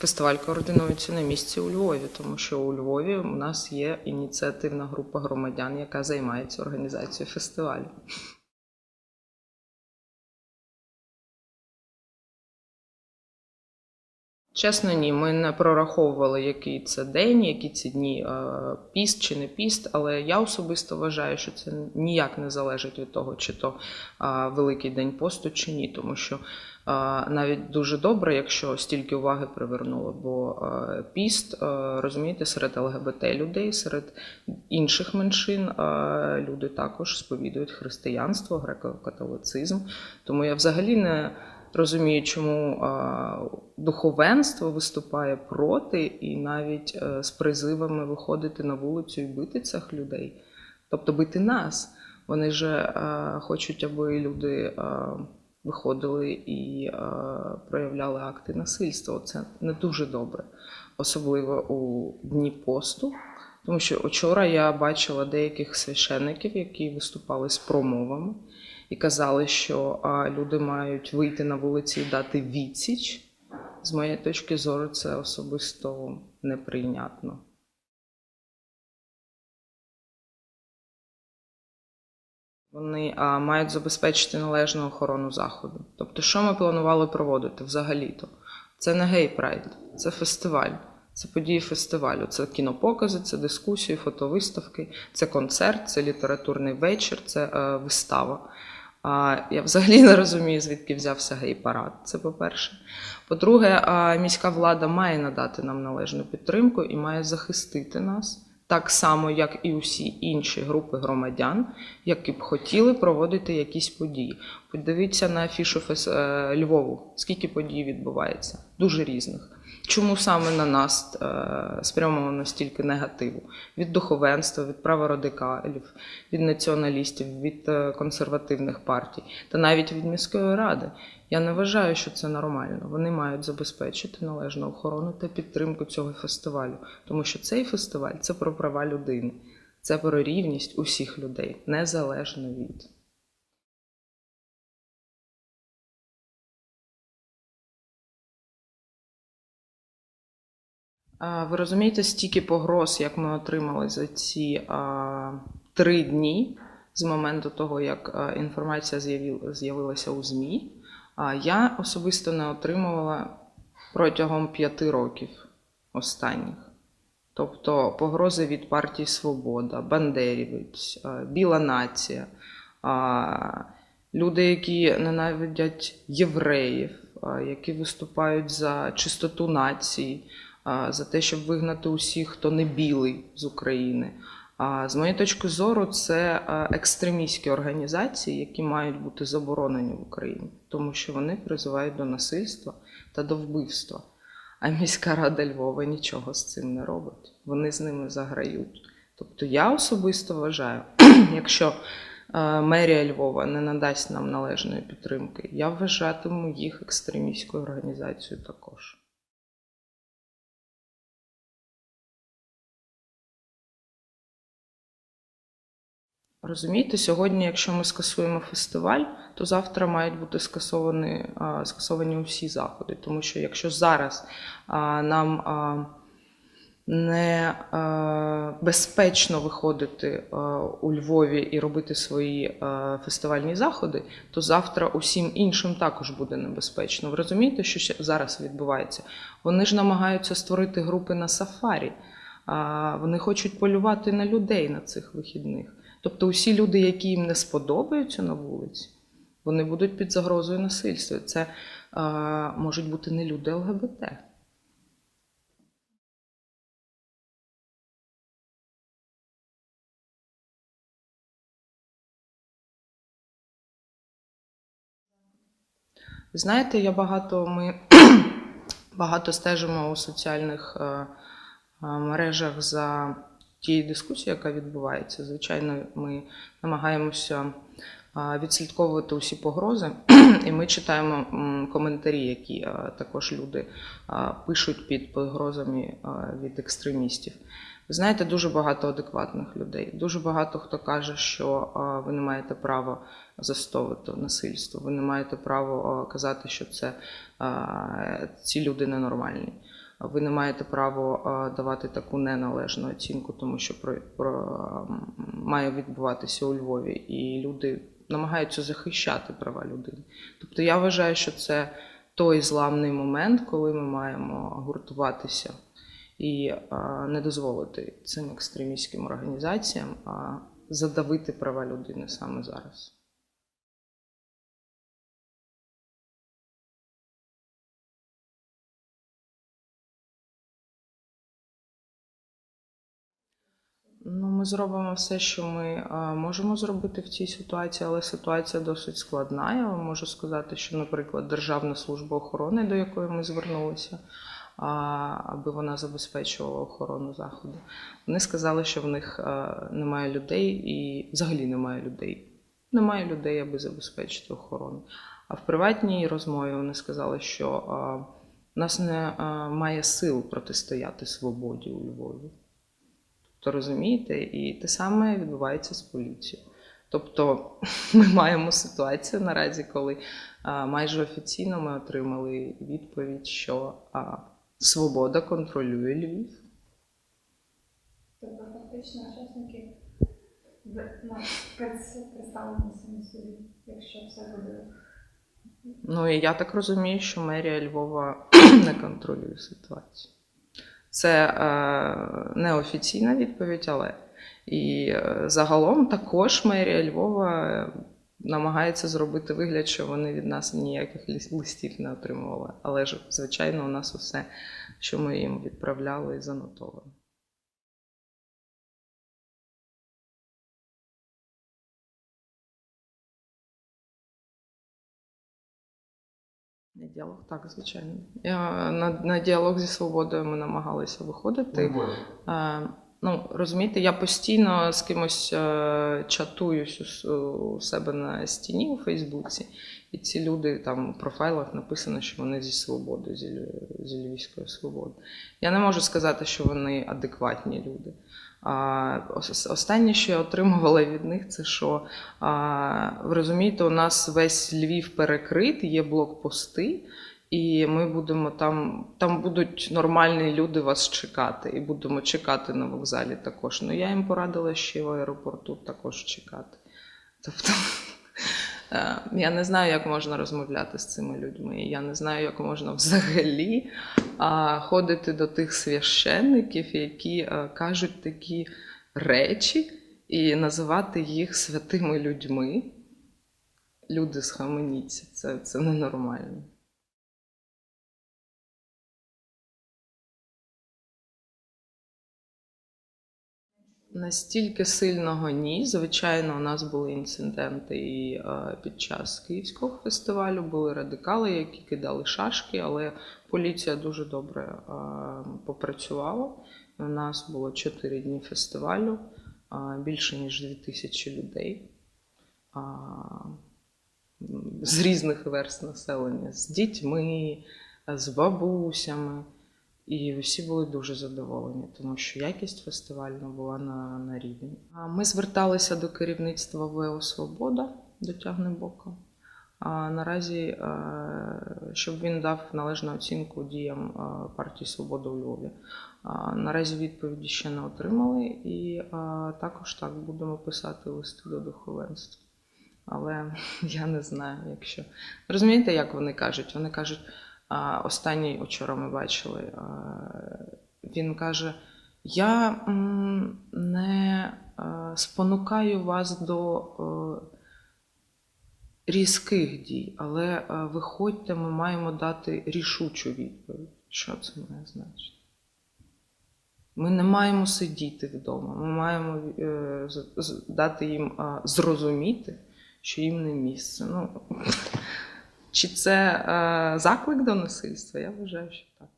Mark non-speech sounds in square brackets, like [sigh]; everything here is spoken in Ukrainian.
Фестиваль координується на місці у Львові, тому що у Львові у нас є ініціативна група громадян, яка займається організацією фестивалю. Чесно, ні, ми не прораховували, який це день, які ці дні е, піст чи не піст, але я особисто вважаю, що це ніяк не залежить від того, чи то е, великий день посту, чи ні, тому що навіть дуже добре, якщо стільки уваги привернуло, бо піст, розумієте, серед ЛГБТ людей, серед інших меншин люди також сповідують християнство, греко-католицизм. Тому я взагалі не розумію, чому духовенство виступає проти і навіть е, з призивами виходити на вулицю і бити цих людей, тобто бити нас. Вони же хочуть, аби люди виходили і е, проявляли акти насильства. Це не дуже добре, особливо у дні посту. Тому що вчора я бачила деяких священників, які виступали з промовами і казали, що люди мають вийти на вулиці і дати відсіч. З моєї точки зору, це особисто неприйнятно. Вони а, мають забезпечити належну охорону заходу. Тобто, що ми планували проводити взагалі-то? Це не гей-прайд, це фестиваль. Це події фестивалю, це кінопокази, це дискусії, фотовиставки, це концерт, це літературний вечір, це е, вистава. А я взагалі не розумію, звідки взявся гей-парад. Це по-перше. По-друге, міська влада має надати нам належну підтримку і має захистити нас так само, як і усі інші групи громадян, які б хотіли проводити якісь події. Подивіться на афішу е, Львову, скільки подій відбувається, дуже різних. Чому саме на нас е, спрямовано стільки негативу? Від духовенства, від праворадикалів, від націоналістів, від е, консервативних партій та навіть від міської ради. Я не вважаю, що це нормально. Вони мають забезпечити належну охорону та підтримку цього фестивалю, тому що цей фестиваль це про права людини, це про рівність усіх людей, незалежно від. Ви розумієте, стільки погроз, як ми отримали за ці а, три дні з моменту того, як інформація з'явилася у ЗМІ, а, я особисто не отримувала протягом п'яти років останніх. Тобто погрози від партії Свобода, Бандерівець, Біла нація, люди, які ненавидять євреїв, які виступають за чистоту нації за те, щоб вигнати усіх, хто не білий з України. З моєї точки зору, це екстремістські організації, які мають бути заборонені в Україні, тому що вони призивають до насильства та до вбивства. А міська рада Львова нічого з цим не робить. Вони з ними заграють. Тобто я особисто вважаю, [clears throat] якщо мерія Львова не надасть нам належної підтримки, я вважатиму їх екстремістською організацією також. Розумієте, сьогодні, якщо ми скасуємо фестиваль, то завтра мають бути скасовані, скасовані усі заходи. Тому що якщо зараз нам не безпечно виходити у Львові і робити свої фестивальні заходи, то завтра усім іншим також буде небезпечно. Ви розумієте, що зараз відбувається? Вони ж намагаються створити групи на сафарі. Вони хочуть полювати на людей на цих вихідних. Тобто усі люди, які їм не сподобаються на вулиці, вони будуть під загрозою насильства. Це а, можуть бути не люди ЛГБТ. Знаєте, я багато ми [clears throat] багато стежимо у соціальних е, е, мережах за тією дискусією, яка відбувається. Звичайно, ми намагаємося відслідковувати усі погрози, [clears throat] і ми читаємо коментарі, які також люди пишуть під погрозами від екстремістів. Ви знаєте, дуже багато адекватних людей. Дуже багато хто каже, що ви не маєте права застосовувати насильство. Ви не маєте права казати, що це ці люди ненормальні. Ви не маєте права давати таку неналежну оцінку, тому що про, про, має відбуватися у Львові, і люди намагаються захищати права людини. Тобто я вважаю, що це той зламний момент, коли ми маємо гуртуватися і не дозволити цим екстремістським організаціям задавити права людини саме зараз. Ну, ми зробимо все, що ми можемо зробити в цій ситуації, але ситуація досить складна. Я вам можу сказати, що, наприклад, Державна служба охорони, до якої ми звернулися, аби вона забезпечувала охорону заходу, вони сказали, що в них немає людей і взагалі немає людей. Немає людей, аби забезпечити охорону. А в приватній розмові вони сказали, що нас не має сил протистояти свободі у Львові. То розумієте, і те саме відбувається з поліцією. Тобто [laughs] ми маємо ситуацію наразі, коли а, майже офіційно ми отримали відповідь, що а, свобода контролює Львів. Тобто фактично учасники представлені самі собі, якщо все буде. Ну і я так розумію, що мерія Львова [clears throat] не контролює ситуацію. Це е, неофіційна відповідь, але і е, загалом також мерія Львова е, намагається зробити вигляд, що вони від нас ніяких листів не отримували. Але ж, звичайно, у нас усе, що ми їм відправляли, занотовано. На діалог, так, звичайно. Я, на, на діалог зі свободою ми намагалися виходити. Е, ну, розумієте, я постійно з кимось е, чатуюсь у, у себе на стіні у Фейсбуці, і ці люди там у профайлах написано, що вони зі свободи, зі, зі Львівської свободи. Я не можу сказати, що вони адекватні люди. Останнє, що я отримувала від них, це що ви розумієте, у нас весь Львів перекритий, є блокпости, і ми будемо там, там будуть нормальні люди вас чекати, і будемо чекати на вокзалі також. Ну я їм порадила ще в аеропорту також чекати. Тобто я не знаю, як можна розмовляти з цими людьми. Я не знаю, як можна взагалі ходити до тих священників, які е, кажуть такі речі, і називати їх святими людьми. Люди схаменіться, це, це ненормально. Настільки сильного ні. Звичайно, у нас були інциденти і е, під час київського фестивалю були радикали, які кидали шашки, але поліція дуже добре е, попрацювала. У нас було 4 дні фестивалю, е, більше ніж 2000 людей. З різних верст населення, з дітьми, з бабусями. І всі були дуже задоволені, тому що якість фестивальна була на, на рівні. А Ми зверталися до керівництва ВО Свобода до Тягнебока. А наразі, е, щоб він дав належну оцінку діям е, партії Свобода у Львові. Наразі відповіді ще не отримали, і е, також так будемо писати листи до духовенства. Але [laughs] я не знаю, якщо розумієте, як вони кажуть? Вони кажуть. Останній вчора ми бачили. Він каже: Я не е, спонукаю вас до е, різких дій, але е, виходьте, ми маємо дати рішучу відповідь. Що це має значити? Ми не маємо сидіти вдома. Ми маємо е, дати їм е, зрозуміти, що їм не місце. Ну, чи це е, заклик до насильства? Я вважаю, що так.